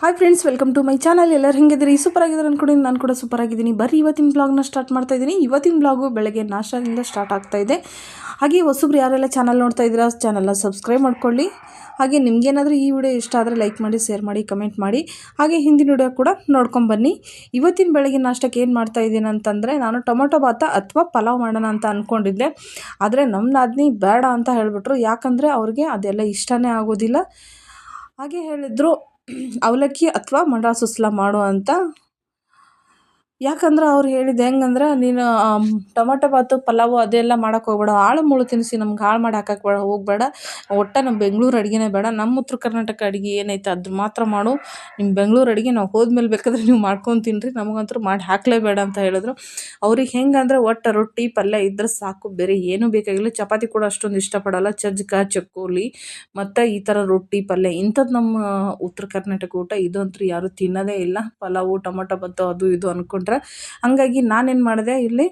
Hi friends welcome to my channel ಎಲ್ಲರೂ ಹೆಂಗಿದ್ದೀರಿ? Super ಆಗಿದ್ದಾರೆ ಅನ್ಕೊಂಡಿದ್ದೀನಿ. ನಾನು ಕೂಡ ಸೂಪರ್ ಆಗಿದ್ದೀನಿ. ಬರೀ ಇವತ್ತಿನ ಬ್ಲಾಗ್ನ ಸ್ಟಾರ್ಟ್ ಮಾಡ್ತಾ ಇದ್ದೀನಿ. ಇವತ್ತಿನ ಬ್ಲಾಗು ಬೆಳಗ್ಗೆ ನಾಷ್ಟದಿಂದ ಸ್ಟಾರ್ಟ್ ಆಗ್ತಾ ಇದೆ. ಹಾಗೆ ಹೊಸಬ್ರು ಯಾರೆಲ್ಲ ಚಾನಲ್ ನೋಡ್ತಾ ಇದ್ದೀರಾ ಚಾನಲ್ನ ಸಬ್ಸ್ಕ್ರೈಬ್ ಮಾಡ್ಕೊಳ್ಳಿ. ಹಾಗೆ ನಿಮ್ಗೇನಾದರೂ ಈ ವಿಡಿಯೋ ಇಷ್ಟ ಆದರೆ ಲೈಕ್ ಮಾಡಿ ಶೇರ್ ಮಾಡಿ ಕಮೆಂಟ್ ಮಾಡಿ. ಹಾಗೆ ಹಿಂದಿನ ವಿಡಿಯೋ ಕೂಡ ನೋಡ್ಕೊಂಬನ್ನಿ ಇವತ್ತಿನ ಬೆಳಗ್ಗೆ ನಾಷ್ಟಕ್ಕೆ ಏನು ಮಾಡ್ತಾ ಇದ್ದೀನಿ ಅಂತಂದರೆ, ನಾನು ಟೊಮೊಟೊ ಭಾತ ಅಥವಾ ಪಲಾವ್ ಮಾಡೋಣ ಅಂತ ಅಂದ್ಕೊಂಡಿದ್ದೆ ಆದರೆ ನಮ್ಮ ನಾದಿನಿ ಬೇಡ ಅಂತ ಹೇಳಿಬಿಟ್ರು. ಯಾಕಂದರೆ ಅವ್ರಿಗೆ ಅದೆಲ್ಲ ಇಷ್ಟನೇ ಆಗೋದಿಲ್ಲ. ಹಾಗೆ ಹೇಳಿದ್ರು ಅವಲಕ್ಕಿ ಅಥವಾ ಮಂಡಾಳ ಸುಸ್ಲ ಮಾಡುವಂಥ ಯಾಕಂದ್ರೆ ಅವ್ರು ಹೇಳಿದ್ದು ಹೆಂಗಂದ್ರೆ ನೀನು ಟೊಮಟೊ ಬಾತು, ಪಲಾವು ಅದೆಲ್ಲ ಮಾಡಕ್ಕೆ ಹೋಗ್ಬೇಡ. ಹಾಳು ಮುಳು ತಿನ್ನಿಸಿ ನಮ್ಗೆ ಹಾಳು ಮಾಡಿ ಹಾಕಕ್ಕೆ ಬೇಡ, ಹೋಗಬೇಡ. ಒಟ್ಟು ನಮ್ಮ ಬೆಂಗ್ಳೂರು ಅಡುಗೆನೇ ಬೇಡ. ನಮ್ಮ ಉತ್ತರ ಕರ್ನಾಟಕ ಅಡುಗೆ ಏನೈತೆ ಅದು ಮಾತ್ರ ಮಾಡು. ನಿಮ್ಮ ಬೆಂಗ್ಳೂರು ಅಡುಗೆ ನಾವು ಹೋದ್ಮೇಲೆ ಬೇಕಾದ್ರೆ ನೀವು ಮಾಡ್ಕೊಂಡು ತಿನ್ನಿರಿ ನಮಗಂತೂ ಮಾಡಿ ಹಾಕಲೇಬೇಡ ಅಂತ ಹೇಳಿದ್ರು. ಅವ್ರಿಗೆ ಹೆಂಗಂದ್ರೆ ಒಟ್ಟು ರೊಟ್ಟಿ, ಪಲ್ಯ ಇದ್ರೆ ಸಾಕು. ಬೇರೆ ಏನೂ ಬೇಕಾಗಿಲ್ಲ. ಚಪಾತಿ ಕೂಡ ಅಷ್ಟೊಂದು ಇಷ್ಟಪಡೋಲ್ಲ. ಚಜ್ಕ, ಚಕ್ಕೋಲಿ, ಮತ್ತು ಈ ಥರ ರೊಟ್ಟಿ, ಪಲ್ಯ ಇಂಥದ್ದು ನಮ್ಮ ಉತ್ತರ ಕರ್ನಾಟಕ ಊಟ. ಇದಂತೂ ಯಾರೂ ತಿನ್ನೋದೇ ಇಲ್ಲ. ಪಲಾವು, ಟೊಮಟೊ ಬತ್ತು ಅದು ಇದು ಅಂದ್ಕೊಂಡು ಹಂಗಾಗಿ ನಾನೇನು ಮಾಡಿದೆ, ಇಲ್ಲಿ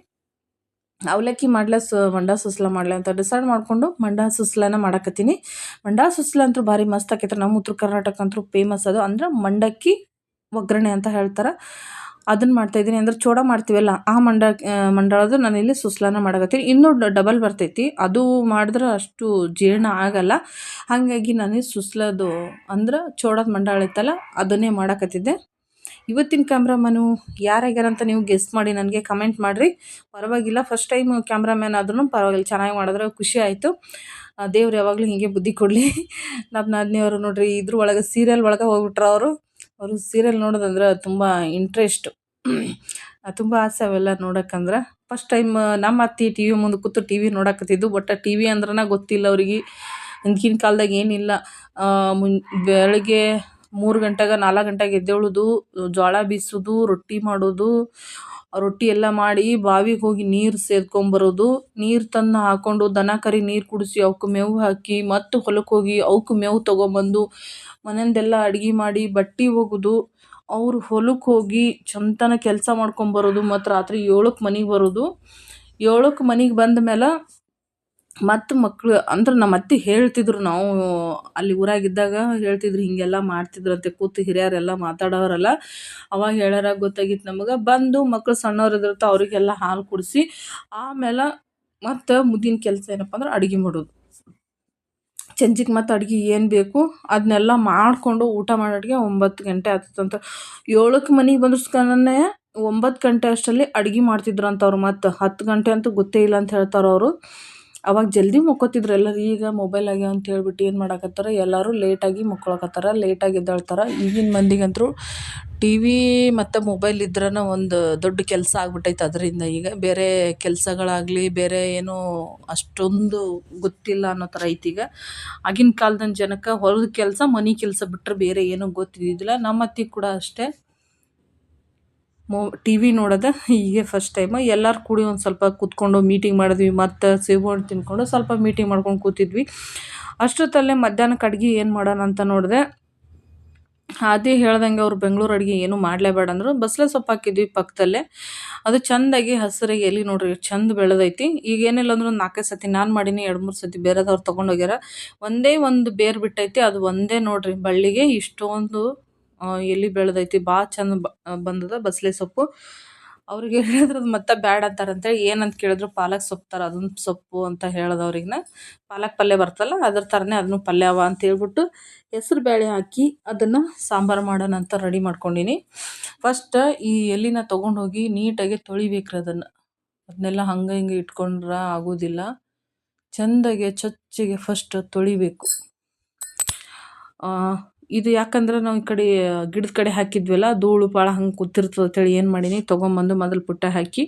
ಅವಲಕ್ಕಿ ಮಾಡ್ಲಾ ಸು, ಮಂಡ ಸುಸ್ಲ ಮಾಡ್ಲಾ ಅಂತ ಡಿಸೈಡ್ ಮಾಡಿಕೊಂಡು ಮಂಡ ಸುಸ್ಲನ ಮಾಡಕತ್ತೀನಿ. ಮಂಡ ಸುಸ್ಲ ಅಂತೂ ಭಾರಿ ಮಸ್ತ್ ಆಕೈತೆ ನಮ್ಮ ಉತ್ತರ ಕರ್ನಾಟಕ ಅಂತೂ ಫೇಮಸ್ ಅದು. ಅಂದ್ರೆ ಮಂಡಕ್ಕಿ ಒಗ್ಗರಣೆ ಅಂತ ಹೇಳ್ತಾರೆ. ಅದನ್ನು ಮಾಡ್ತಾಯಿದ್ದೀನಿ ಅಂದ್ರೆ ಚೋಡ ಮಾಡ್ತೀವಲ್ಲ, ಆ ಮಂಡ ಮಂಡಳದು ನಾನು ಇಲ್ಲಿ ಸುಸ್ಲಾನ ಮಾಡಕತ್ತೀನಿ. ಇನ್ನೂ ಡಬಲ್ ಬರ್ತೈತಿ. ಅದು ಮಾಡಿದ್ರೆ ಅಷ್ಟು ಜೀರ್ಣ ಆಗಲ್ಲ. ಹಾಗಾಗಿ ನಾನು ಸುಸ್ಲದು ಅಂದ್ರೆ ಚೋಡದ ಮಂಡಾಳ ಇತ್ತಲ್ಲ, ಅದನ್ನೇ ಮಾಡಕತ್ತಿದ್ದೆ. ಇವತ್ತಿನ ಕ್ಯಾಮ್ರಾಮನು ಅಂತ ನೀವು ಗೆಸ್ಟ್ ಮಾಡಿ ನನಗೆ ಕಮೆಂಟ್ ಮಾಡಿರಿ. ಪರವಾಗಿಲ್ಲ ಫಸ್ಟ್ ಟೈಮ್ ಕ್ಯಾಮ್ರಾಮ್ಯಾನ್ ಆದ್ರೂ ಪರವಾಗಿಲ್ಲ, ಚೆನ್ನಾಗಿ ಮಾಡಿದ್ರೆ ಖುಷಿ ಆಯಿತು. ದೇವ್ರು ಯಾವಾಗಲೂ ಹೀಗೆ ಬುದ್ಧಿ ಕೊಡಲಿ. ನಮ್ಮ ನಾದಿನಿಯವರು ನೋಡಿರಿ, ಇದ್ರ ಒಳಗೆ ಸೀರಿಯಲ್ ಒಳಗೆ ಹೋಗ್ಬಿಟ್ರ ಅವರು. ಅವರು ಸೀರಿಯಲ್ ನೋಡೋದಂದ್ರೆ ತುಂಬ ಇಂಟ್ರೆಸ್ಟು ತುಂಬ ಆಸೆ ಅವೆಲ್ಲ ನೋಡೋಕ್ಕಂದ್ರೆ. ಫಸ್ಟ್ ಟೈಮ್ ನಮ್ಮ ಅತ್ತಿ ಟಿ ವಿ ಮುಂದೆ ಕೂತು ಟಿ ವಿ ನೋಡಕತ್ತಿದ್ದು, ಬಟ್ ಟಿ ವಿ ಅಂದ್ರೆ ಗೊತ್ತಿಲ್ಲ ಅವ್ರಿಗೆ. ಹಿಂದಿನ ಕಾಲ್ದಾಗ ಏನಿಲ್ಲ. ಮುನ್, ಬೆಳಗ್ಗೆ ಮೂರು ಗಂಟೆಗೆ, ನಾಲ್ಕು ಗಂಟೆಗೆ ಎದ್ದೇಳೋದು ಜೋಳ ಬೀಸೋದು, ರೊಟ್ಟಿ ಮಾಡೋದು, ರೊಟ್ಟಿ ಎಲ್ಲ ಮಾಡಿ ಬಾವಿಗೆ ಹೋಗಿ ನೀರು ಸೇದ್ಕೊಂಬರೋದು. ನೀರು ತಂದು ಹಾಕೊಂಡು ದನ ಕರಿ ನೀರು ಕುಡಿಸಿ ಅವಕ್ಕೆ ಮೇವು ಹಾಕಿ ಮತ್ತು ಹೊಲಕ್ಕೆ ಹೋಗಿ ಅವಕ್ಕೆ ಮೇವು ತೊಗೊಂಬಂದು ಮನೆಯಿಂದೆಲ್ಲ ಅಡ್ಗೆ ಮಾಡಿ ಬಟ್ಟೆ ಒಗೆದು ಅವ್ರು ಹೊಲಕ್ಕೆ ಹೋಗಿ ಚಂತನ ಕೆಲಸ ಮಾಡ್ಕೊಂಬರೋದು. ಮತ್ತು ರಾತ್ರಿ ಏಳಕ್ಕೆ ಮನೆಗೆ ಬರೋದು. ಏಳಕ್ಕೆ ಮನೆಗೆ ಬಂದ ಮೇಲೆ ಮತ್ತು ಮಕ್ಕಳು ಅಂದ್ರೆ ನಮ್ಮ ಅತ್ತೆ ಹೇಳ್ತಿದ್ರು ನಾವು ಅಲ್ಲಿ ಊರಾಗಿದ್ದಾಗ ಹೇಳ್ತಿದ್ರು, ಹೀಗೆಲ್ಲ ಮಾಡ್ತಿದ್ರಂತೆ, ಕೂತು ಹಿರಿಯರೆಲ್ಲ ಮಾತಾಡೋರೆಲ್ಲ. ಅವಾಗ ಹೇಳ್ಯಾರ ಗೊತ್ತಾಗಿತ್ತು ನಮಗೆ. ಬಂದು ಮಕ್ಕಳು ಸಣ್ಣವ್ರು ಇದ್ರತ ಅವರಿಗೆಲ್ಲ ಹಾಲು ಕುಡಿಸಿ ಆಮೇಲೆ ಮತ್ತು ಮುದ್ದಿನ ಕೆಲಸ ಏನಪ್ಪ ಅಂದ್ರೆ ಅಡುಗೆ ಮಾಡೋದು. ಸಂಜಿಗೆ ಮತ್ತು ಅಡುಗೆ ಏನು ಬೇಕು ಅದನ್ನೆಲ್ಲ ಮಾಡಿಕೊಂಡು ಊಟ ಮಾಡೋಟಿಗೆ ಒಂಬತ್ತು ಗಂಟೆ ಆಗ್ತದಂತ ಏಳಕ್ಕೆ ಮನೆಗೆ ಬಂದ್ರಸ್ಕನೇ ಒಂಬತ್ತು ಗಂಟೆ ಅಷ್ಟರಲ್ಲಿ ಮಾಡ್ತಿದ್ರು ಅಂತ ಅವ್ರು ಮತ್ತು. ಹತ್ತು ಗಂಟೆ ಅಂತೂ ಗೊತ್ತೇ ಇಲ್ಲ ಅಂತ ಹೇಳ್ತಾರೆ ಅವರು. ಅವಾಗ ಜಲ್ದಿ ಮಕ್ಕೋತಿದ್ರು ಎಲ್ಲರೂ ಈಗ ಮೊಬೈಲ್ ಆಗ್ಯಾವ ಅಂತ ಹೇಳ್ಬಿಟ್ಟು ಏನು ಮಾಡಕತ್ತಾರ? ಎಲ್ಲರೂ ಲೇಟಾಗಿ ಮಕ್ಕೊಳಕತ್ತಾರ ಲೇಟಾಗಿ ಎದ್ದೇಳ್ತಾರೆ. ಈಗಿನ ಮಂದಿಗಂತೂ ಟಿ ವಿ ಮತ್ತು ಮೊಬೈಲ್ ಇದ್ರೇ ಒಂದು ದೊಡ್ಡ ಕೆಲಸ ಆಗ್ಬಿಟ್ಟೈತೆ ಅದರಿಂದ ಈಗ. ಬೇರೆ ಕೆಲಸಗಳಾಗಲಿ, ಬೇರೆ ಏನೂ ಅಷ್ಟೊಂದು ಗೊತ್ತಿಲ್ಲ ಅನ್ನೋ ಥರ ಐತಿ ಈಗ. ಆಗಿನ ಕಾಲದ ಜನಕ್ಕೆ ಹೊಲದ ಕೆಲಸ, ಮನೆ ಕೆಲಸ ಬಿಟ್ಟರೆ ಬೇರೆ ಏನೂ ಗೊತ್ತಿದ್ದಿಲ್ಲ ನಮ್ಮ ಅತ್ತೆ ಕೂಡ ಅಷ್ಟೇ. ಮೊ ಟಿ ವಿ ನೋಡೋದು ಹೀಗೆ ಫಸ್ಟ್ ಟೈಮು ಎಲ್ಲರೂ ಕೂಡಿ ಒಂದು ಸ್ವಲ್ಪ ಕೂತ್ಕೊಂಡು ಮೀಟಿಂಗ್ ಮಾಡಿದ್ವಿ. ಮತ್ತು ಸೇಬು ಹಣ್ಣು ತಿಂದ್ಕೊಂಡು ಸ್ವಲ್ಪ ಮೀಟಿಂಗ್ ಮಾಡ್ಕೊಂಡು ಕೂತಿದ್ವಿ. ಅಷ್ಟೊತ್ತಲ್ಲೇ ಮಧ್ಯಾಹ್ನಕ್ಕೆ ಅಡ್ಗೆ ಏನು ಮಾಡೋಣ ಅಂತ ನೋಡಿದೆ. ಅದೇ ಹೇಳ್ದಂಗೆ ಅವ್ರು ಬೆಂಗಳೂರು ಅಡುಗೆ ಏನೂ ಮಾಡಲೇಬೇಡ ಅಂದರು. ಬಸಳೆ ಸೊಪ್ಪು ಹಾಕಿದ್ವಿ ಪಕ್ಕದಲ್ಲೇ ಅದು ಚೆಂದಾಗಿ ಹಸಿರಾಗಿ ಎಲ್ಲಿ ನೋಡ್ರಿ, ಚೆಂದ ಬೆಳೆದೈತಿ. ಈಗ ಏನಿಲ್ಲ ಅಂದ್ರೆ ಒಂದು ನಾಲ್ಕೈದು ಸತಿ, ನಾನು ಮಾಡೀನಿ, ಎರಡು ಮೂರು ಸತಿ ಬೇರೆದವ್ರು ತೊಗೊಂಡೋಗ್ಯಾರ ಒಂದೇ ಒಂದು ಬೇರು ಬಿಟ್ಟೈತಿ. ಅದು ಒಂದೇ ನೋಡ್ರಿ, ಬಳ್ಳಿಗೆ ಇಷ್ಟೊಂದು ಎಲೆ ಬೆಳೆದೈತಿ ಭಾಳ ಚಂದ ಬಂದದ ಬಸಳೆ ಸೊಪ್ಪು. ಅವ್ರಿಗೆ ಹೇಳಿದ್ರೆ ಅದು ಮತ್ತೆ ಬ್ಯಾಡ ಅಂತಾರಂತೇಳಿ, ಏನಂತ ಕೇಳಿದ್ರು ಪಾಲಕ್ ಸೊಪ್ಪು ಥರ ಅದನ್ನು ಸೊಪ್ಪು ಅಂತ ಹೇಳ್ದೆ ಅವ್ರಿಗೆ ಪಾಲಕ್ ಪಲ್ಯ ಬರ್ತಲ್ಲ, ಅದ್ರ ಥರನೇ ಅದನ್ನು ಅವ ಅಂತ ಹೇಳ್ಬಿಟ್ಟು ಹೆಸ್ರು ಬೇಳೆ ಹಾಕಿ ಅದನ್ನು ಸಾಂಬಾರು ಮಾಡೋಣ ಅಂತ ರೆಡಿ ಮಾಡ್ಕೊಂಡಿನಿ. ಫಸ್ಟ್ ಈ ಎಲ್ಲಿನ ತೊಗೊಂಡೋಗಿ ನೀಟಾಗಿ ತೊಳಿಬೇಕ್ರಿ ಅದನ್ನು. ಅದನ್ನೆಲ್ಲ ಹಂಗೆ ಹಿಂಗೆ ಇಟ್ಕೊಂಡ್ರೆ ಆಗೋದಿಲ್ಲ. ಚೆಂದಾಗಿ, ಚೊಚ್ಚಿಗೆ ಫಸ್ಟ್ ತೊಳಿಬೇಕು. ಇದು ಯಾಕಂದ್ರೆ ನಾವು ಈ ಕಡೆ, ಗಿಡದ ಕಡೆ ಹಾಕಿದ್ವಲ್ಲ, ಧೂಳು ಭಾಳ ಹಂಗೆ ಕೂತಿರ್ತದೆ ಅಂತೇಳಿ ಏನು ಮಾಡೀನಿ, ತೊಗೊಂಬಂದು ಮೊದಲು ಪುಟ್ಟ ಹಾಕಿ,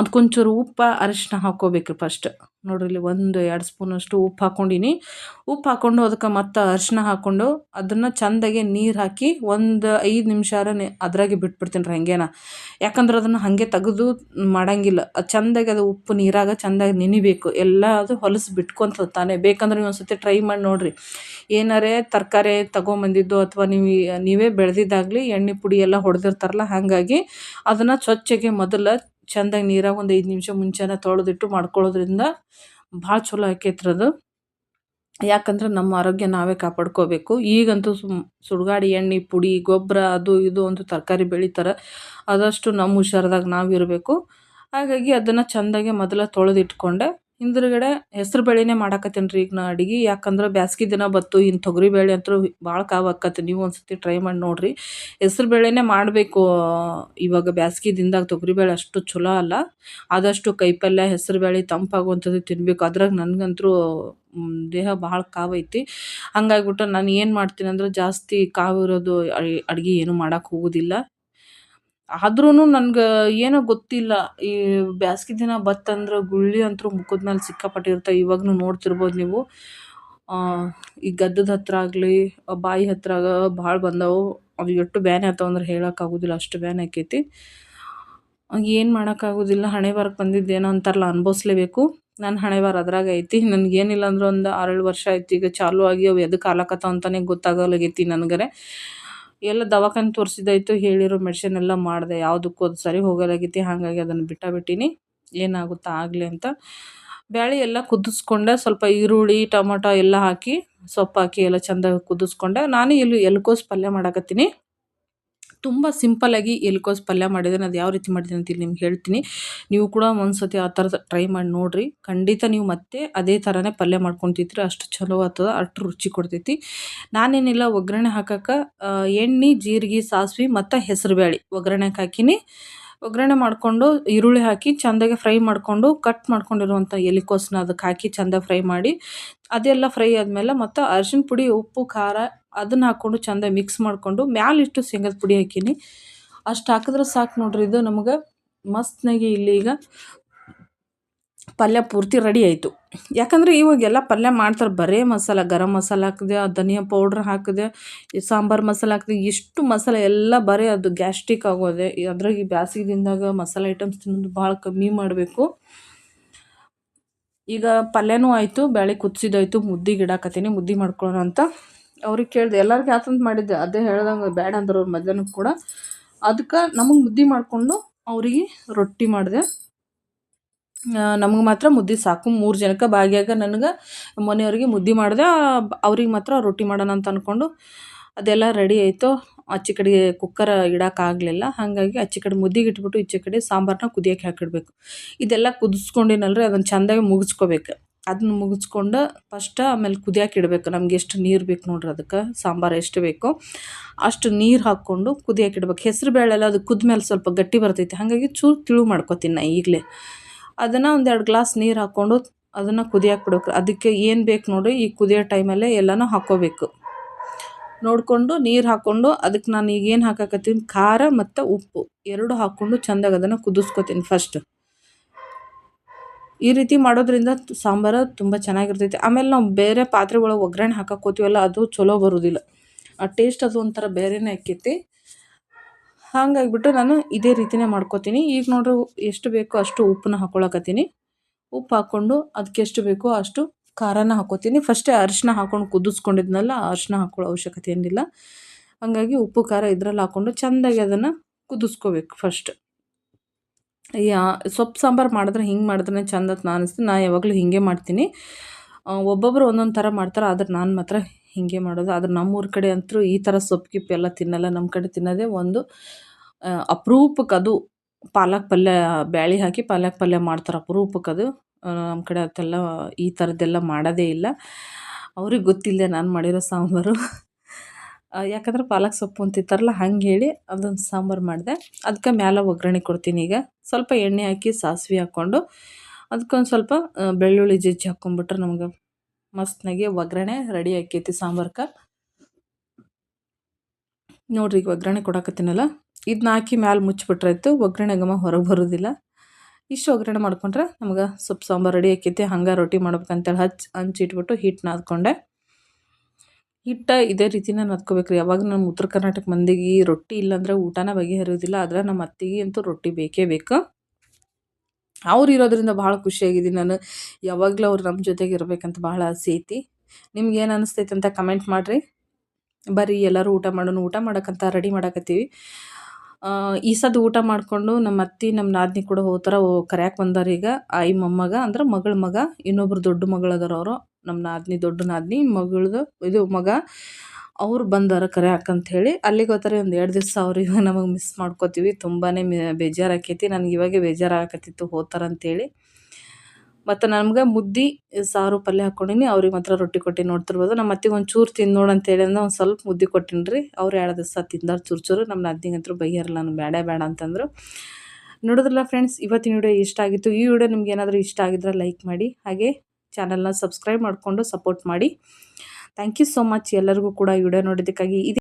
ಅದಕ್ಕೊಂಚೂರು ಉಪ್ಪು ಅರಿಶಿನ ಹಾಕ್ಕೋಬೇಕು ಫಸ್ಟ್ ನೋಡ್ರಿ ಇಲ್ಲಿ ಒಂದು, ಎರಡು ಸ್ಪೂನಷ್ಟು ಉಪ್ಪು ಹಾಕ್ಕೊಂಡೀನಿ ಉಪ್ಪು ಹಾಕ್ಕೊಂಡು ಅದಕ್ಕೆ ಮತ್ತೆ ಅರಿಶಿನ ಹಾಕ್ಕೊಂಡು ಅದನ್ನು ಚೆಂದಾಗಿ ನೀರು ಹಾಕಿ ಒಂದು ಐದು ನಿಮಿಷ ಅದ್ರಾಗೆ ಬಿಟ್ಬಿಡ್ತೀನಿ ರೀ ಹಂಗೇನ. ಯಾಕಂದ್ರೆ ಅದನ್ನು ಹಾಗೆ ತೆಗೆದು ಮಾಡೋಂಗಿಲ್ಲ. ಅದು ಚೆಂದಾಗಿ ಅದು ಉಪ್ಪು ನೀರಾಗ ಚೆಂದಾಗಿ ನೆನಿಬೇಕು. ಎಲ್ಲ ಅದು ಹೊಲಸು ಬಿಟ್ಕೊಂತದೆ ತಾನೇ. ಬೇಕಂದ್ರೆ ನೀವು ಒಂದು ಸತಿ ಟ್ರೈ ಮಾಡಿ ನೋಡಿರಿ. ಏನಾರೇ ತರಕಾರಿ ತೊಗೊಂಬಂದಿದ್ದು ಅಥವಾ ನೀವು ನೀವೇ ಬೆಳೆದಿದ್ದಾಗಲಿ ಎಣ್ಣೆ ಪುಡಿ ಎಲ್ಲ ಹೊಡೆದಿರ್ತಾರಲ್ಲ, ಹಾಗಾಗಿ ಅದನ್ನು ಸ್ವಚ್ಛಗೆ ಮೊದಲು ಚೆಂದಾಗಿ ನೀರಾಗ ಒಂದು ಐದು ನಿಮಿಷ ಮುಂಚೆನೇ ತೊಳೆದಿಟ್ಟು ಮಾಡ್ಕೊಳ್ಳೋದ್ರಿಂದ ಭಾಳ ಚಲೋ ಆಕೈತ್ರಿ ಯಾಕಂದ್ರೆ ನಮ್ಮ ಆರೋಗ್ಯ ನಾವೇ ಕಾಪಾಡ್ಕೋಬೇಕು. ಈಗಂತೂ ಸುಡುಗಾಡಿ ಎಣ್ಣೆ, ಪುಡಿ ಗೊಬ್ಬರ ಅದು ಇದು ಒಂದು ತರಕಾರಿ ಬೆಳಿತಾರೆ, ಆದಷ್ಟು ನಮ್ಮ ಹುಷಾರ್ದಾಗ ನಾವು ಇರಬೇಕು. ಹಾಗಾಗಿ ಅದನ್ನು ಚೆಂದಾಗೆ ಮೊದಲು ತೊಳೆದಿಟ್ಕೊಂಡೆ ಹಿಂದುಗಡೆ ಹೆಸ್ರು ಬೇಳೆನೇ ಮಾಡಾಕತ್ತೀನಿ ರೀ ಈಗ ನಾ ಅಡುಗೆ. ಯಾಕಂದ್ರೆ ಬ್ಯಾಸ್ಗೆ ದಿನ ಬತ್ತು ಇನ್ನು ತೊಗರಿ ಬೇಳೆ ಅಂತೂ ಭಾಳ ಕಾವು ಆಕ್ಕತ್ತೆ ನೀವು ಸರ್ತಿ ಟ್ರೈ ಮಾಡಿ ನೋಡಿರಿ. ಹೆಸ್ರು ಬೇಳೆನೇ ಮಾಡಬೇಕು, ಇವಾಗ ಬ್ಯಾಸ್ಗೆ ದಿನದಾಗ ತೊಗರಿಬೇಳೆ ಅಷ್ಟು ಚಲೋ ಅಲ್ಲ. ಆದಷ್ಟು ಕೈಪಲ್ಯ, ಹೆಸ್ರು ಬೇಳೆ ತಂಪಾಗುವಂಥದ್ದು ತಿನ್ನಬೇಕು ಅದ್ರಾಗ ನನಗಂತೂ ದೇಹ ಭಾಳ ಕಾವೈತಿ ಹಂಗಾಗ್ಬಿಟ್ಟು ನಾನು ಏನು ಮಾಡ್ತೀನಿ ಅಂದ್ರೆ ಜಾಸ್ತಿ ಕಾವಿರೋದು ಅಡುಗೆ ಏನು ಮಾಡೋಕೆ ಹೋಗೋದಿಲ್ಲ. ಆದ್ರೂ ನನ್ಗೆ ಏನೋ ಗೊತ್ತಿಲ್ಲ. ಈ ಬ್ಯಾಸ್ಗೆ ದಿನ ಬತ್ತಂದ್ರೆ ಗುಳ್ಳಿ ಮುಖದ ಮೇಲೆ ಸಿಕ್ಕಾಪಟ್ಟೆ ಇವಾಗ್ನೂ ನೋಡ್ತಿರ್ಬೋದು ನೀವು. ಈ ಗದ್ದದ ಹತ್ರ ಆಗಲಿ ಬಾಯಿ ಹತ್ರ ಭಾಳ ಬಂದವು. ಅದು ಎಷ್ಟು ಬ್ಯಾನ್ ಆಯ್ತವ ಅಂದ್ರೆ ಹೇಳೋಕ್ಕಾಗೋದಿಲ್ಲ ಅಷ್ಟು ಬ್ಯಾನ್ ಆಕೈತಿ. ಏನು ಮಾಡೋಕ್ಕಾಗೋದಿಲ್ಲ ಹಣೆ ಬರಕ್ಕೆ ಬಂದಿದ್ದೇನೋ ಅಂತಾರಲ್ಲ, ಅನುಭವಿಸ್ಲೇಬೇಕು. ನನ್ನ ಹಣೆ ಬರ ಅದ್ರಾಗ ಐತಿ. ನನಗೇನಿಲ್ಲ ಅಂದ್ರೆ ಒಂದು ಆರೇಳು ವರ್ಷ ಆಯ್ತು. ಈಗ ಚಾಲೂ ಆಗಿ ಅವು ಎದಕ್ಕೆ ಆಲಕತ್ತಾವ ಅಂತಲೇ ಗೊತ್ತಾಗಲಾಗೈತಿ ನನಗರೆ. ಎಲ್ಲ ದವಾಖಾನೆ ತೋರಿಸಿದ್ದಾಯ್ತು ಹೇಳಿರೋ ಮೆಡಿಸಿನ್ ಎಲ್ಲ ಮಾಡಿದೆ. ಯಾವುದಕ್ಕೂ ಅದು ಸರಿ ಹೋಗಲಾಗೈತಿ, ಹಾಗಾಗಿ ಅದನ್ನು ಬಿಟ್ಟಬಿಟ್ಟಿನಿ. ಏನಾಗುತ್ತಾ ಆಗಲಿ ಅಂತ. ಬ್ಯಾಳೆ ಎಲ್ಲ ಕುದಿಸ್ಕೊಂಡೆ, ಸ್ವಲ್ಪ ಈರುಳ್ಳಿ, ಟೊಮೊಟೊ ಎಲ್ಲ ಹಾಕಿ ಸೊಪ್ಪು ಹಾಕಿ ಎಲ್ಲ ಚೆಂದಾಗಿ ಕುದಿಸ್ಕೊಂಡೆ. ನಾನು ಇಲ್ಲಿ ಎಲ್ಕೋಸು ಪಲ್ಯ ಮಾಡಾಕತ್ತೀನಿ. ತುಂಬ ಸಿಂಪಲ್ಲಾಗಿ ಎಲ್ಕೋಸ್ ಪಲ್ಯ ಮಾಡಿದರೆ ಅದು ಯಾವ ರೀತಿ ಮಾಡಿದೆ ಅಂತ ನಿಮ್ಗೆ ಹೇಳ್ತೀನಿ. ನೀವು ಕೂಡ ಒಂದು ಸತಿ ಆ ಥರದ ಟ್ರೈ ಮಾಡಿ ನೋಡಿರಿ. ಖಂಡಿತ ನೀವು ಮತ್ತೆ ಅದೇ ಥರನೇ ಪಲ್ಯ ಮಾಡ್ಕೊತಿದ್ರೆ ಅಷ್ಟು ಚಲೋ ಆಗ್ತದೆ, ಅಷ್ಟು ರುಚಿ ಕೊಡ್ತೈತಿ. ನಾನೇನಿಲ್ಲ, ಒಗ್ಗರಣೆ ಹಾಕಕ್ಕೆ ಎಣ್ಣೆ, ಜೀರಿಗೆ, ಸಾಸಿವೆ ಮತ್ತು ಹೆಸರು ಬೇಳೆ ಒಗ್ಗರಣೆಗೆ ಹಾಕಿನಿ. ಒಗ್ಗರಣೆ ಮಾಡಿಕೊಂಡು ಈರುಳ್ಳಿ ಹಾಕಿ ಚೆಂದಾಗಿ ಫ್ರೈ ಮಾಡಿಕೊಂಡು ಕಟ್ ಮಾಡ್ಕೊಂಡಿರುವಂಥ ಎಲೆಕೋಸನ್ನ ಅದಕ್ಕೆ ಹಾಕಿ ಚೆಂದ ಫ್ರೈ ಮಾಡಿ, ಅದೆಲ್ಲ ಫ್ರೈ ಆದಮೇಲೆ ಮತ್ತು ಅರ್ಶಿಣ ಪುಡಿ, ಉಪ್ಪು, ಖಾರ ಅದನ್ನು ಹಾಕ್ಕೊಂಡು ಚೆಂದ ಮಿಕ್ಸ್ ಮಾಡಿಕೊಂಡು ಮ್ಯಾಲಿಟ್ಟು ಶೇಂಗದ ಪುಡಿ ಹಾಕೀನಿ. ಅಷ್ಟು ಹಾಕಿದ್ರೆ ಸಾಕು ನೋಡ್ರಿ ಇದು ನಮಗೆ ಮಸ್ತ್ನಾಗಿ ಇಲ್ಲಿ ಈಗ ಪಲ್ಯ ಪೂರ್ತಿ ರೆಡಿ ಆಯಿತು. ಯಾಕಂದರೆ ಇವಾಗೆಲ್ಲ ಪಲ್ಯ ಮಾಡ್ತಾರೆ ಬರೇ ಮಸಾಲ, ಗರಂ ಮಸಾಲ ಹಾಕಿದೆ ಧನಿಯಾ ಪೌಡ್ರ್ ಹಾಕಿದೆ ಸಾಂಬಾರು ಮಸಾಲ ಹಾಕಿದೆ, ಇಷ್ಟು ಮಸಾಲೆ ಎಲ್ಲ ಬರೀ ಅದು ಗ್ಯಾಸ್ಟ್ರಿಕ್ ಆಗೋದೆ. ಅದ್ರಾಗ ಈ ಬ್ಯಾಸಿಗೆ ದಿನದಾಗ ಮಸಾಲೆ ಐಟಮ್ಸ್ ತಿನ್ನೋದು ಭಾಳ ಕಮ್ಮಿ ಮಾಡಬೇಕು. ಈಗ ಪಲ್ಯನೂ ಆಯಿತು ಬೇಳೆ ಕುದಿಸಿದಾಯ್ತು ಮುದ್ದಿಗೆ ಇಡಾಕತ್ತೀನಿ ಮುದ್ದೆ ಮಾಡ್ಕೊಳ್ಳೋಣ ಅಂತ. ಅವ್ರಿಗೆ ಕೇಳಿದೆ, ಎಲ್ಲರಿಗೆ ಆತಂತ ಮಾಡಿದ್ದೆ? ಅದೇ ಹೇಳ್ದಂಗೆ ಬೇಡ ಅಂದ್ರೆ ಅವ್ರ ಮಧ್ಯಾಹ್ನಕ್ಕೆ ಕೂಡ. ಅದಕ್ಕೆ ನಮಗೆ ಮುದ್ದೆ ಮಾಡಿಕೊಂಡು ಅವರಿಗೆ ರೊಟ್ಟಿ ಮಾಡಿದೆ. ನಮಗೆ ಮಾತ್ರ ಮುದ್ದೆ ಸಾಕು. ಮೂರು ಜನಕ್ಕೆ ಭಾಗಿಯಾಗ ನನಗೆ ಮನೆಯವ್ರಿಗೆ ಮುದ್ದೆ ಮಾಡಿದೆ. ಅವ್ರಿಗೆ ಮಾತ್ರ ರೊಟ್ಟಿ ಮಾಡೋಣ ಅಂತ ಅಂದ್ಕೊಂಡು ಅದೆಲ್ಲ ರೆಡಿ ಆಯಿತು. ಆಚೆ ಕಡೆಗೆ ಕುಕ್ಕರ್ ಇಡೋಕ್ಕಾಗಲಿಲ್ಲ ಹಾಗಾಗಿ ಆಚೆ ಕಡೆ ಮುದ್ದಿಗೆ ಇಟ್ಬಿಟ್ಟು ಈಚೆ ಕಡೆ ಸಾಂಬಾರನ್ನ ಕುದಿಯೋಕೆ ಹಾಕಿಡ್ಬೇಕು. ಇದೆಲ್ಲ ಕುದಿಸ್ಕೊಂಡಿನಲ್ರಿ ಅದನ್ನು ಚೆಂದಾಗಿ ಮುಗಿಸ್ಕೋಬೇಕು. ಅದನ್ನ ಮುಗಿಸ್ಕೊಂಡು ಫಸ್ಟ್ ಆಮೇಲೆ ಕುದಿಯೋಕೆ ಇಡಬೇಕು. ನಮ್ಗೆ ಎಷ್ಟು ನೀರು ಬೇಕು ನೋಡ್ರಿ ಅದಕ್ಕೆ. ಸಾಂಬಾರು ಎಷ್ಟು ಬೇಕೋ. ಅಷ್ಟು ನೀರು ಹಾಕ್ಕೊಂಡು ಕುದಿಯೋಕೆ ಇಡ್ಬೇಕು. ಹೆಸ್ರು ಬೇಳೆಲ್ಲ ಅದು ಕುದ್ಮೇಲೆ ಸ್ವಲ್ಪ ಗಟ್ಟಿ ಬರ್ತೈತಿ. ಹಾಗಾಗಿ ಚೂರು ತಿಳು ಮಾಡ್ಕೊತೀನಿ ನಾ ಈಗಲೇ. ಅದನ್ನು ಒಂದೆರಡು ಗ್ಲಾಸ್ ನೀರು ಹಾಕ್ಕೊಂಡು ಅದನ್ನು ಕುದಿಯಕ್ಕೆ ಬಿಡ್ಬೇಕು. ಅದಕ್ಕೆ ಏನು ಬೇಕು ನೋಡಿರಿ ಈ ಕುದಿಯೋ ಟೈಮಲ್ಲೇ ಎಲ್ಲನೂ ಹಾಕ್ಕೋಬೇಕು ನೋಡಿಕೊಂಡು ನೀರು ಹಾಕ್ಕೊಂಡು ಅದಕ್ಕೆ ನಾನು ಈಗೇನು ಹಾಕಾಕತ್ತೀನಿ? ಖಾರ ಮತ್ತು ಉಪ್ಪು. ಎರಡು ಹಾಕ್ಕೊಂಡು ಚಂದಾಗ ಅದನ್ನು ಕುದಿಸ್ಕೊತೀನಿ ಫಸ್ಟ್. ಈ ರೀತಿ ಮಾಡೋದ್ರಿಂದ ಸಾಂಬಾರು ತುಂಬ ಚೆನ್ನಾಗಿರ್ತೈತಿ. ಆಮೇಲೆ ನಾವು ಬೇರೆ ಪಾತ್ರೆ ಒಳಗೆ ಒಗ್ಗರಣೆ ಹಾಕಕ್ಕೆ ಅದು ಚಲೋ ಬರೋದಿಲ್ಲ. ಆ ಟೇಸ್ಟ್ ಅದು ಒಂಥರ ಬೇರೆನೇ ಆಕ್ಕೈತಿ. ಹಾಗಾಗಿಬಿಟ್ಟು ನಾನು ಇದೇ ರೀತಿನೇ ಮಾಡ್ಕೋತೀನಿ. ಈಗ ನೋಡ್ರಿ ಎಷ್ಟು ಬೇಕೋ ಅಷ್ಟು ಉಪ್ಪನ್ನ ಹಾಕ್ಕೊಳಕತ್ತೀನಿ ಉಪ್ಪು ಹಾಕ್ಕೊಂಡು ಅದಕ್ಕೆ ಎಷ್ಟು ಬೇಕೋ ಅಷ್ಟು ಖಾರನ ಹಾಕ್ಕೋತೀನಿ ಫಸ್ಟೇ ಅರಿಶಿನ ಹಾಕ್ಕೊಂಡು ಕುದಿಸ್ಕೊಂಡಿದ್ನಲ್ಲ ಅರಿಶಿನ ಹಾಕ್ಕೊಳ್ಳೋ ಅವಶ್ಯಕತೆ ಏನಿಲ್ಲ. ಹಾಗಾಗಿ ಉಪ್ಪು ಖಾರ ಇದ್ರಲ್ಲಿ ಹಾಕ್ಕೊಂಡು ಚೆಂದಾಗಿ ಅದನ್ನು ಕುದಿಸ್ಕೋಬೇಕು ಫಸ್ಟ್. ಯಾ, ಸೊಪ್ಪು ಸಾಂಬಾರು ಮಾಡಿದ್ರೆ ಹಿಂಗೆ ಮಾಡಿದ್ರೆ ಚಂದ ಅಂತ ಅನಿಸ್ತು ನಾನು ಯಾವಾಗಲೂ ಹೀಗೆ ಮಾಡ್ತೀನಿ. ಒಬ್ಬೊಬ್ಬರು ಒಂದೊಂದು ಥರ ಮಾಡ್ತಾರೆ, ಆದ್ರೆ ನಾನು ಮಾತ್ರ ಹೀಗೆ ಮಾಡೋದು. ಆದ್ರೆ ನಮ್ಮೂರ ಕಡೆ ಅಂತೂ ಈ ಥರ ಸೊಪ್ಪು ಗಿಪ್ಪು ಎಲ್ಲ ತಿನ್ನಲ್ಲ. ನಮ್ಮ ಕಡೆ ತಿನ್ನೋದೇ ಒಂದು ಅಪರೂಪಕ್ಕೆ ಅದು ಪಾಲಕ್ ಪಲ್ಯ, ಬ್ಯಾಳಿ ಹಾಕಿ ಪಾಲಕ್ ಪಲ್ಯ ಮಾಡ್ತಾರೆ. ಅಪರೂಪಕ್ಕೆ ಅದು. ನಮ್ಮ ಕಡೆ ಅದೆಲ್ಲ ಈ ಥರದ್ದೆಲ್ಲ ಮಾಡೋದೇ ಇಲ್ಲ. ಅವ್ರಿಗೆ ಗೊತ್ತಿಲ್ಲ ನಾನು ಮಾಡಿರೋ ಸಾಂಬಾರು. ಯಾಕಂದ್ರೆ ಪಾಲಕ್ ಸೊಪ್ಪು ಅಂತಿರ್ತಾರಲ್ಲ ಹಂಗೆ ಹೇಳಿ ಅದೊಂದು ಸಾಂಬಾರು ಮಾಡಿದೆ. ಅದಕ್ಕೆ ಮ್ಯಾಲೆ ಒಗ್ಗರಣೆ ಕೊಡ್ತೀನಿ ಈಗ. ಸ್ವಲ್ಪ ಎಣ್ಣೆ ಹಾಕಿ ಸಾಸಿವೆ ಹಾಕ್ಕೊಂಡು ಅದಕ್ಕೊಂದು ಸ್ವಲ್ಪ ಬೆಳ್ಳುಳ್ಳಿ ಜಜ್ಜಿ ಹಾಕ್ಕೊಂಬಿಟ್ರೆ ನಮ್ಗೆ ಮಸ್ತ್ನಾಗೆ ಒಗ್ಗರಣೆ ರೆಡಿ ಆಕೈತಿ ಸಾಂಬಾರ್ಕ. ನೋಡ್ರಿ ಈಗ ಒಗ್ಗರಣೆ ಕೊಡಕತ್ತೀನಲ್ಲ ಇದನ್ನ ಹಾಕಿ ಮ್ಯಾಲೆ ಮುಚ್ಚಿಬಿಟ್ರಾಯ್ತು ಒಗ್ಗರಣೆ ಗಮ ಹೊರಗೆ ಬರೋದಿಲ್ಲ. ಇಷ್ಟು ಒಗ್ಗರಣೆ ಮಾಡ್ಕೊಂಡ್ರೆ ನಮ್ಗೆ ಸೊಪ್ಪು ಸಾಂಬಾರು ರೆಡಿ ಆಕೈತಿ, ಹಂಗೆ ರೊಟ್ಟಿ ಮಾಡ್ಬೇಕಂತೇಳಿ ಹಚ್ಚಿ ಹಂಚಿಟ್ಬಿಟ್ಟು ಹಿಟ್ಟು ನಾದ್ಕೊಂಡೆ ಹಿಟ್ಟು ಇದೇ ರೀತಿನ ನಾದ್ಕೋಬೇಕು ರೀ. ಯಾವಾಗ ನಮ್ಮ ಉತ್ತರ ಕರ್ನಾಟಕ ಮಂದಿಗೆ ರೊಟ್ಟಿ ಇಲ್ಲಾಂದ್ರೆ ಊಟನ ಬಗೆಹರಿಯೋದಿಲ್ಲ ಆದ್ರೆ ನಮ್ಮ ಅತ್ತಿಗೆ ಅಂತೂ ರೊಟ್ಟಿ ಬೇಕೇ ಬೇಕು. ಅವ್ರು ಇರೋದ್ರಿಂದ ಭಾಳ ಖುಷಿಯಾಗಿದ್ದೀನಿ ನಾನು. ಯಾವಾಗಲೂ ಅವ್ರು ನಮ್ಮ ಜೊತೆಗೆ ಇರಬೇಕಂತ ಭಾಳ ಆಸೆ ಐತಿ. ನಿಮ್ಗೆ ಏನು ಅನಿಸ್ತೈತೆ ಅಂತ ಕಮೆಂಟ್ ಮಾಡಿರಿ. ಬರ್ರಿ, ಎಲ್ಲರೂ ಊಟ ಮಾಡೋಣ. ಊಟ ಮಾಡೋಕ್ಕಂತ ರೆಡಿ ಮಾಡಕತ್ತೀವಿ. ಈ ಸದ್ದು ಊಟ ಮಾಡಿಕೊಂಡು ನಮ್ಮ ಅತ್ತೆ, ನಮ್ಮ ನಾದಿನಿ ಕೂಡ ಹೋಗ್ತಾರೆ ಕರ್ಯಾಕೆ ಬಂದಾರ ಈಗ. ಆಯಿ ಮೊಮ್ಮಗ ಅಂದ್ರೆ ಮಗಳ ಮಗ, ಇನ್ನೊಬ್ರು ದೊಡ್ಡ ಮಗಳದಾರ ಅವರು. ನಮ್ಮ ನಾದಿನಿ, ದೊಡ್ಡ ನಾದಿನಿ, ಮಗಳದು ಇದು ಮಗ, ಅವ್ರು ಬಂದಾರ ಕರೆ ಹೇಳಿ ಅಲ್ಲಿಗೆ ಹೋಗ್ತಾರೆ ಒಂದು ಎರಡು ದಿವಸ ಅವ್ರಿಗೆ ನಮಗೆ ಮಿಸ್ ಮಾಡ್ಕೋತೀವಿ. ತುಂಬಾ ಬೇಜಾರು ಆಕೈತಿ. ನನಗೆ ಇವಾಗೆ ಬೇಜಾರು ಆಗಕತ್ತಿತ್ತು ಹೋಗ್ತಾರಂತೇಳಿ. ಮತ್ತು ನಮ್ಗೆ ಮುದ್ದಿ, ಸಾರು ಪಲ್ಯ ಹಾಕ್ಕೊಂಡಿನಿ ಅವ್ರಿಗೆ ಮಾತ್ರ ರೊಟ್ಟಿ ಕೊಟ್ಟು ನೋಡ್ತಿರ್ಬೋದು. ನಮ್ಮ ಅತ್ತಿಗೆ ಒಂದು ಚೂರು ತಿಂದು ನೋಡು ಅಂತೇಳಿ ಅಂದ್ರೆ ಒಂದು ಸ್ವಲ್ಪ ಮುದ್ದೆ ಕೊಟ್ಟಿನಿ ರೀ ಅವ್ರು ಎರಡು ದಿವಸ ತಿಂದಾರ ಚೂರು ಚೂರು. ನಮ್ಮ ನಾದಿನಿಗಂತೂ ಬೈಯಾರಲ್ಲ ನಾನು ಬೇಡ ಬೇಡ ಅಂತಂದರು. ನೋಡಿದ್ರಲ್ಲ ಫ್ರೆಂಡ್ಸ್ ಇವತ್ತಿನ ವಿಡಿಯೋ ಇಷ್ಟ ಆಗಿತ್ತು. ಈ ವಿಡಿಯೋ ನಿಮ್ಗೆ ಏನಾದರೂ ಇಷ್ಟ ಆಗಿದ್ರೆ ಲೈಕ್ ಮಾಡಿ. ಹಾಗೆ ಚಾನಲ್ನ ಸಬ್ಸ್ಕ್ರೈಬ್ ಮಾಡಿಕೊಂಡು ಸಪೋರ್ಟ್ ಮಾಡಿ. ಥ್ಯಾಂಕ್ ಯು ಸೋ ಮಚ್ ಎಲ್ಲರಿಗೂ ಕೂಡ ವಿಡಿಯೋ ನೋಡಿದ್ದಕ್ಕಾಗಿ. ಇದು